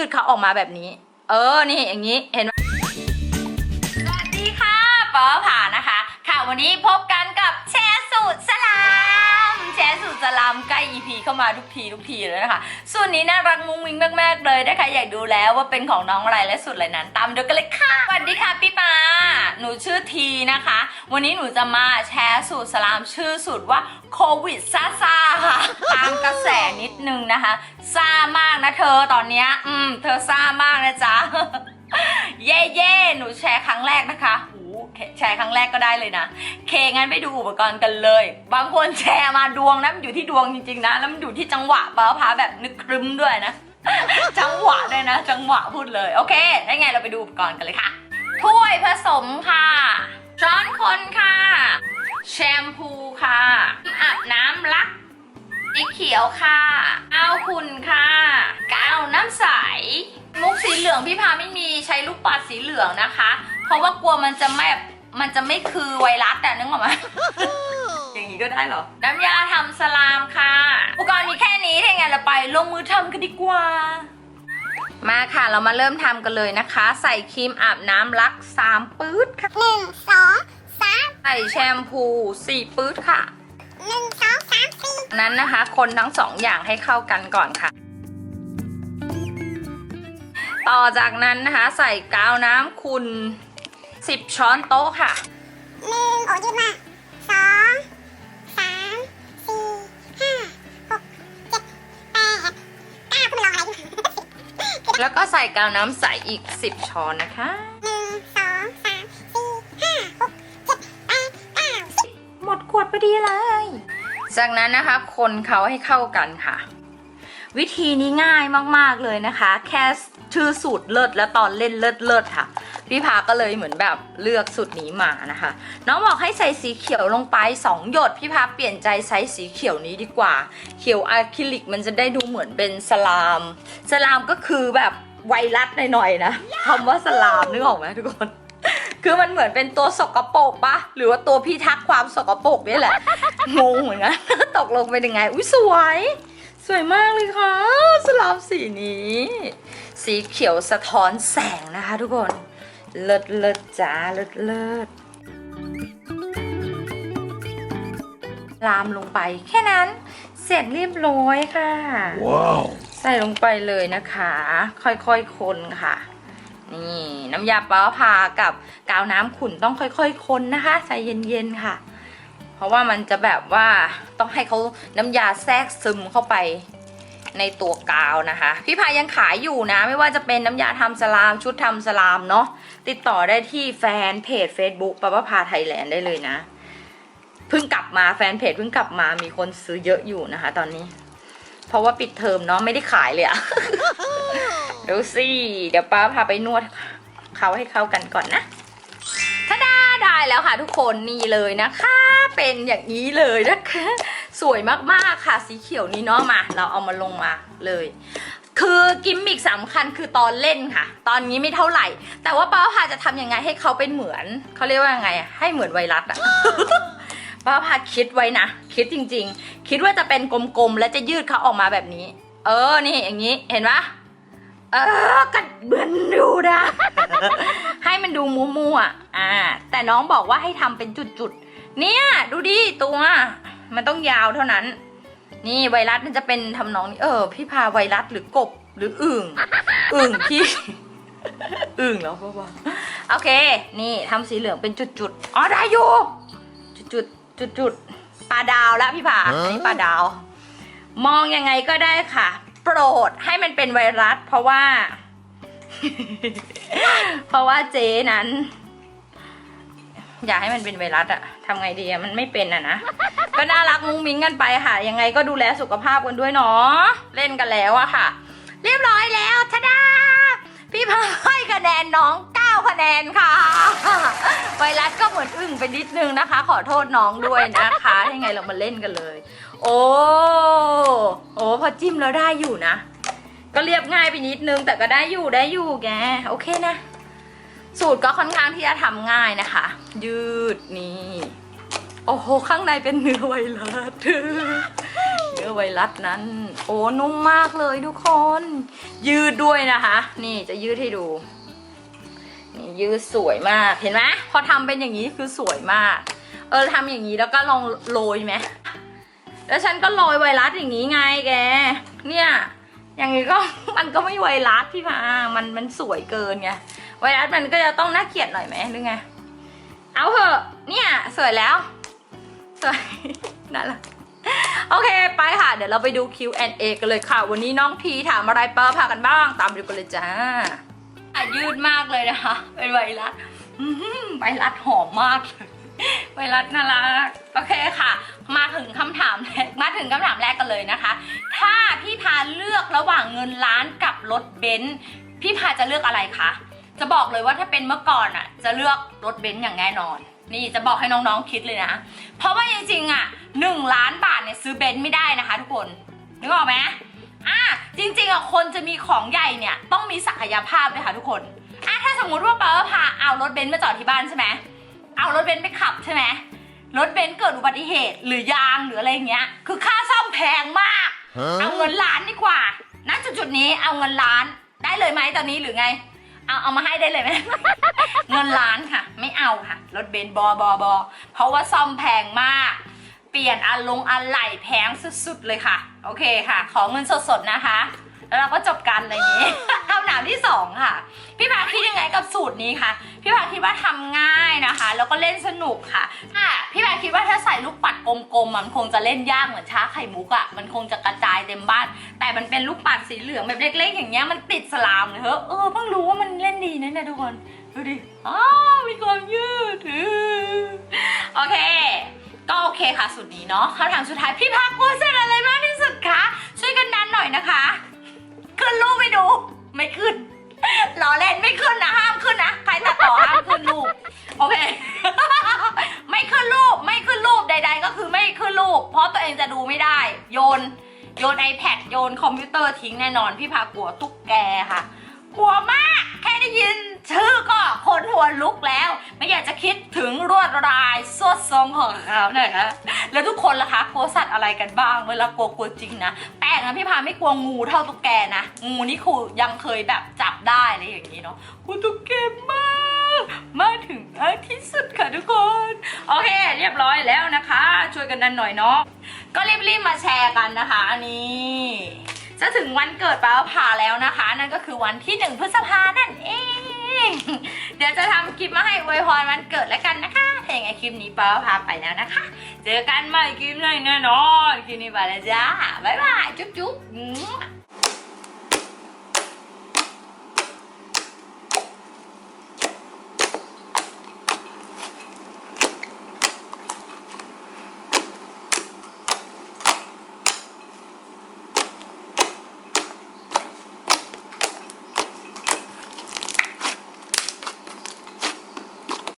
ยืดเขาออกมาแบบนี้ เออ นี่อย่างนี้ เห็นไหมสวัสดีค่ะป๊อผานะคะ ค่ะ วันนี้พบกันกับแชร์สูตรสลา ชร์สูตรสลามใกล้ EP เข้ามาทุกทีทุกทีเลยนะคะ ส่วนนี้น่ารักมุ้งมิ้งมากๆเลยนะคะอยากดูแล้วว่าเป็นของน้องอะไรและสูตรอะไรนั้น ตามดูกันเลยค่ะสวัสดีค่ะพี่ปาหนูชื่อทีนะคะ วันนี้หนูจะมาแชร์สูตรสลามชื่อสูตรว่าโควิดซาซาค่ะตามกระแสนิดนึงนะคะซ่ามากนะเธอตอนเนี้ยอืมเธอซ่ามากนะจ๊ะเย่เย่หนูแชร์ครั้งแรก แชร์ครั้งแรกก็ได้เลยนะ เคงั้นไปดูอุปกรณ์กันเลย บางคนแชร์มาดวงนะมันอยู่ที่ดวงจริงๆนะ แล้วมันอยู่ที่จังหวะป้าพาแบบนึกครึ้มด้วยนะ จังหวะด้วยนะ จังหวะพูดเลย โอเค ได้ไงเราไปดูอุปกรณ์กันเลยค่ะ ถ้วยผสมค่ะ ช้อนคนค่ะ แชมพูค่ะอาบน้ำลักสีเขียวค่ะเอาคุณค่ะกาวน้ำใส มุกสีเหลืองพี่พาไม่มีใช้ลูกปัดสีเหลืองนะคะ เพราะว่ากลัวมันจะไม่มันจะไม่คือไวรัสแต่นึกออกไหม อย่างนี้ก็ได้เหรอ น้ำยาทำสลามค่ะ อุปกรณ์มีแค่นี้ถ้าไงเราไปลงมือทำกันดีกว่า มาค่ะเรามาเริ่มทำกันเลยนะคะ ใส่ครีมอาบน้ำลักสามปื๊ดค่ะ หนึ่งสองสามใส่แชมพูสี่ปื๊ดค่ะ หนึ่งสองสามสี่นั้นนะคะ คนทั้งสองอย่างให้เข้ากันก่อนค่ะ ต่อจากนั้นนะคะ ใส่กาวน้ำคุณ 10 ช้อนโต๊ะค่ะ หนึ่งโอ้ยืดมาสองสามสี่ห้าหกเจ็ดแปดเก้าคุณลองอะไรอยู่แล้วก็ใส่กาวน้ำใสอีก 10 ช้อนนะคะ หนึ่งสองสามสี่ห้าหกเจ็ดแปดเก้าสิบหมดขวดพอดีเลย จากนั้นนะคะ คนเขาให้เข้ากันค่ะ วิธีนี้ง่ายมากๆเลยนะคะ แค่ชื่อสูตรเลิศและตอนเล่นเลิศเลิศค่ะ พี่พาก็เลยเหมือนแบบเลือกสูตรนี้มานะคะ น้องบอกให้ใส่สีเขียวลงไป 2 หยด พี่พาเปลี่ยนใจใช้สีเขียวนี้ดีกว่า เขียวอะคริลิกมันจะได้ดูเหมือนเป็นสลาม สลามก็คือแบบไวรัสหน่อยๆนะคำว่าสลามนึกออกไหมทุกคนคือมันเหมือนเป็นตัวสกปรกปะหรือว่าตัวพิทักษ์ความสกปรกนี่แหละงงเหมือนกันตกลงเป็นยังไง อุ้ยสวย สวยมากเลยค่ะสลามสีนี้ สีเขียวสะท้อนแสงนะคะทุกคน เลิศเลิศจ้าเลิศเลิศลามลงไปแค่นั้น เสร็จเรียบร้อยค่ะ Wow. ใส่ลงไปเลยนะคะ ค่อยๆคนค่ะ นี่น้ำยาปลาพากับกาวน้ำขุ่นต้องค่อยๆคนนะคะใจเย็นๆค่ะ เพราะว่ามันจะแบบว่าต้องให้เขาน้ำยาแทรกซึมเข้าไป ในตัวกาวนะคะ พี่พายังขายอยู่นะ ไม่ว่าจะเป็นน้ำยาทำสลามชุดทำสลามเนาะติดต่อได้ที่แฟนเพจ Facebook ปะปะพาไทยแลนด์ได้เลยนะเพิ่งกลับมาแฟนเพจเพิ่งกลับมามีคนซื้อเยอะอยู่นะคะ ตอนนี้ เพราะว่าปิดเทอมเนาะไม่ได้ขายเลยอะเดูสิเดี๋ยวป้าพาไปนวดเขาให้เข้ากันก่อนนะทาดาได้แล้วค่ะทุกคนนี่เลยนะคะ เป็นอย่างนี้เลยนะคะ สวยมากๆค่ะสีเขียวนี้เนาะมา เราเอามาลงมาเลย คือกิมมิกสำคัญคือตอนเล่นค่ะ ตอนนี้ไม่เท่าไหร่ แต่ว่าป้าพาจะทำยังไงให้เขาเป็นเหมือนเขาเรียกว่ายังไงอะให้เหมือนไวรัสอะป้าพาคิดไว้นะ คิดจริง ๆ คิดว่าจะเป็นกลมๆ แล้วจะยืดเขาออกมาแบบนี้ เออ นี่อย่างนี้ เห็นปะเออกัดเหมือนดูนะ ให้มันดูมัวๆอ่า แต่น้องบอกว่าให้ทำเป็นจุดๆ เนี่ย ดูดิตัว มันต้องยาวเท่านั้น นี่ไวรัสมันจะเป็นทำนองนี้เออ พี่พาไวรัสหรือกบหรืออึ่งอึ่งพี่อึ่งแล้วป่าวะโอเค นี่ทำสีเหลืองเป็นจุดๆอ๋อได้อยู่จุดๆจุดๆปลาดาวแล้วพี่ผาฮะอันนี้ปลาดาว มองยังไงก็ได้ค่ะ โปรดให้มันเป็นไวรัส เพราะว่า เพราะว่าเจ๊นั้น อย่าให้มันเป็นไวรัสอะทำไงดีอะมันไม่เป็นอะนะ ก็น่ารักมุ้งมิ้งกันไปค่ะ ยังไงก็ดูแลสุขภาพกันด้วยเนาะ เล่นกันแล้วอะค่ะ เรียบร้อยแล้วทะดาพี่พาให้คะแนนน้อง9คะแนนค่ะ ไวรัสก็เหมือนอึ่งไปนิดนึงนะคะ ขอโทษน้องด้วยนะคะ ยังไงเรามาเล่นกันเลย โอ้โอ้พอจิ้มแล้วได้อยู่นะ ก็เรียบง่ายไปนิดนึงแต่ก็ได้อยู่ได้อยู่แก โอเคนะ สูตรก็ค่อนข้างที่จะทำง่ายนะคะ ยืดนี่ โอ้โห ข้างในเป็นเนื้อไวรัสนื้อไวรัสนั้น โอ้นุ่มมากเลยทุกคน ยืดด้วยนะคะ นี่จะยืดให้ดูนี่ยืดสวยมากเห็นไหมพอทำเป็นอย่างนี้คือสวยมาก เออทำอย่างนี้แล้วก็ลองโรยไหมแล้วฉันก็โรยไวรัสอย่างนี้ไงแก เนี่ย อย่างนี้ก็มันก็ไม่ไวรัสพี่พามันมันสวยเกินไง ไวรัสมันก็จะต้องน่าเกลียดหน่อยไหมหรือไง เอาเถอะ เนี่ย สวยแล้ว สวยนั่นแหละโอเค ไปค่ะ เดี๋ยวเราไปดู Q&A กันเลยค่ะ วันนี้น้องทีถามอะไรเปอร์พากันบ้าง ตามดูกันเลยจ้าอะยืดมากเลยนะคะ เป็นไวรัสไวรัสหอมมากเลยไวรัสน่ารักโอเคค่ะ มาถึงคำถามแรกมาถึงคำถามแรกกันเลยนะคะ ถ้าพี่พาเลือกระหว่างเงินล้านกับรถเบนซ์พี่พาจะเลือกอะไรคะ จะบอกเลยว่าถ้าเป็นเมื่อก่อนอะ จะเลือกรถเบนซ์อย่างแน่นอน นี่จะบอกให้น้องๆคิดเลยนะ เพราะว่าจริงๆอะหนึ่งล้านบาทเนี่ยซื้อเบนซ์ไม่ได้นะคะ ทุกคนนึกออกไหมอะจริงๆอะคนจะมีของใหญ่เนี่ยต้องมีศักยภาพเลยค่ะทุกคนอะถ้าสมมุติว่าเปาพาเอารถเบนซ์มาจอดที่บ้านใช่ไหมเอารถเบนซ์ไปขับใช่ไหมรถเบนซ์เกิดอุบัติเหตุหรือยางหรืออะไรอย่างเงี้ย คือค่าซ่อมแพงมาก เอาเงินล้านดีกว่าณจุดๆนี้เอาเงินล้านได้เลยไหมตอนนี้หรือไง เอาเอามาให้ได้เลยไหม เงินล้านค่ะ ไม่เอาค่ะ รถเบนซ์บอบอบอเพราะว่าซ่อมแพงมาก เปลี่ยนอะลงอะไหล่แพงสุดๆเลยค่ะ โอเคค่ะ ขอเงินสดๆนะคะ แล้วเราก็จบกันอะไรอย่างนี้ คำถามที่สองค่ะ พี่พาคิดยังไงกับสูตรนี้คะพี่พาคิดว่าทำง่ายนะคะ แล้วก็เล่นสนุกค่ะถ้าพี่พาคิดว่าถ้าใส่ลูกปัดกลมๆมันคงจะเล่นยากเหมือนช้าไข่มุกอะ่ะมันคงจะกระจายเต็มบ้าน แต่มันเป็นลูกปัดสีเหลืองแบบเล็กๆอย่างเงี้ยมันติดสลามเลยเฮ้ยเออเพิ่งรู้ว่า เนี่ยทุกคน ดูดิอ้าวมีความยืดโอเค ก็โอเคค่ะสุดนี้เนาะคำถามสุดท้ายพี่พักกลัวเส้นอะไรมากที่สุดคะช่วยกันดันหน่อยนะคะ ขึ้นรูปไปดู ไม่ขึ้นล้อเล่นไม่ขึ้นนะห้ามขึ้นนะใครตัดต่อห้ามขึ้นรูปโอเค ไม่ขึ้นรูปไม่ขึ้นรูปใด ๆ ก็คือไม่ขึ้นรูป เพราะตัวเองจะดูไม่ได้ โยนโยน iPad โยนคอมพิวเตอร์ทิ้งแน่นอน พี่พากลัวตุ๊กแกค่ะ กลัวมาก แค่ได้ยิน ชื่อก็คนหัวลุกแล้ว ไม่อยากจะคิดถึงรวดลายสวดทรงของเขาหน่อยฮะแล้วทุกคนล่ะคะกลัวสัตว์อะไรกันบ้าง เวลากลัวกลัวจริงนะแปลกนะพี่พาไม่กลัวงูเท่าตุ๊กแกนะงูนี่ครูยังเคยแบบจับได้อะไรอย่างนี้เนาะกลัวตุ๊กแกมากมาถึงอันที่สุดค่ะทุกคนโอเค เรียบร้อยแล้วนะคะ ช่วยกันดันหน่อยเนาะก็รีบๆมาแชร์กันนะคะอันนี้จะถึงวันเกิดป้าผ่าแล้วนะคะ นั่นก็คือวันที่หนึ่งพฤษภานั่นเอง เดี๋ยวจะทำคลิปมาให้อวยพรวันเกิดแล้วกันนะคะ ถ้าอย่างไงคลิปนี้ป้าพาไปแล้วนะคะ เจอกันใหม่คลิปหน้าแน่นอน คลิปนี้ไปแล้วจ้า บ๊ายบาย จุ๊บจุ๊บ